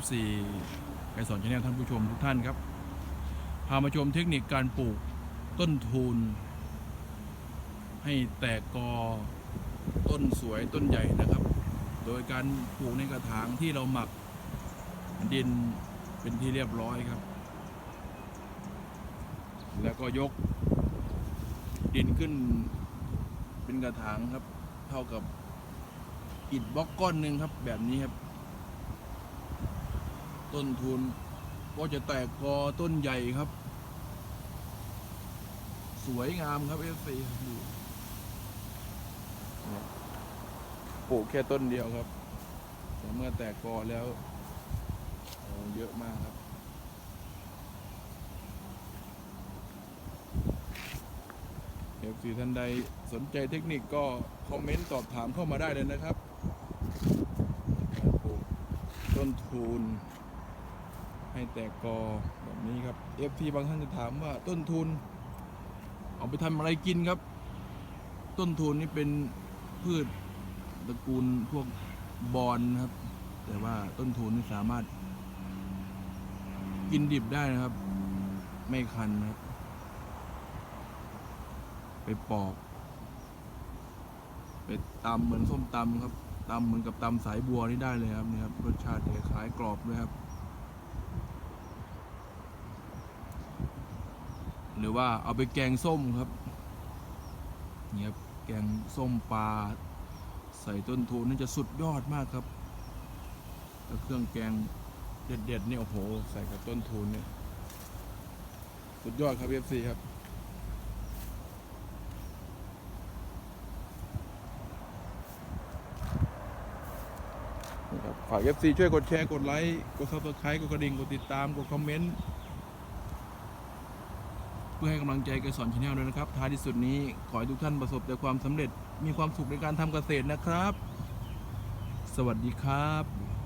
FC ไกสอนชาแนลท่านผู้ชมทุกท่านครับ พามาชมเทคนิคการปลูกต้นทุนให้แตกกอต้นสวยต้นใหญ่นะครับ โดยการปลูกในกระถางที่เราหมักดินเป็นที่เรียบร้อยครับ แล้วก็ยกดินขึ้นเป็นกระถางครับ เท่ากับอิฐบล็อกก้อนหนึ่งครับแบบนี้ครับ ต้นทุนก็จะแตกกอต้นใหญ่ครับ สวยงามครับเอฟซีดูปลูกแค่ต้นเดียวครับ แต่เมื่อแตกกอแล้วเยอะมากครับเอฟซีท่านใดสนใจเทคนิคก็คอมเมนต์สอบถามเข้ามาได้เลยนะครับปลูกต้นทุน ให้แตกกอแบบนี้ครับ FT บางท่านจะถามว่าต้นทุน เอาไปทำอะไรกินครับ ต้นทุนนี่เป็นพืชตระกูลพวกบอนนะครับ แต่ว่าต้นทุนนี่สามารถ กินดิบได้นะครับ ไม่คันนะครับ ไปปอก ไปตำเหมือนส้มตำครับตำเหมือนกับตำสายบัวนี่ได้เลยครับนี่ครับรสชาติคล้ายกรอบด้วยครับ หรือว่าเอาไปแกงส้มครับนี่ครับแกงส้มปลาใส่ต้นทุนนี่จะสุดยอดมากครับแล้วเครื่องแกงเด็ดๆเนี่ยโอ้โหใส่กับต้นทุนเนี่ยสุดยอดครับเอฟซีครับนะครับฝาก FC ช่วยกดแชร์ กดไลค์ กด Subscribe กดกระดิ่ง กดติดตาม กดคอมเมนต์ เพื่อให้กำลังใจเกรชาแนลด้วยนะครับ ท้ายที่สุดนี้ขอให้ทุกท่านประสบแต่ความสำเร็จมีความสุขในการทำเกษตรนะครับ สวัสดีครับ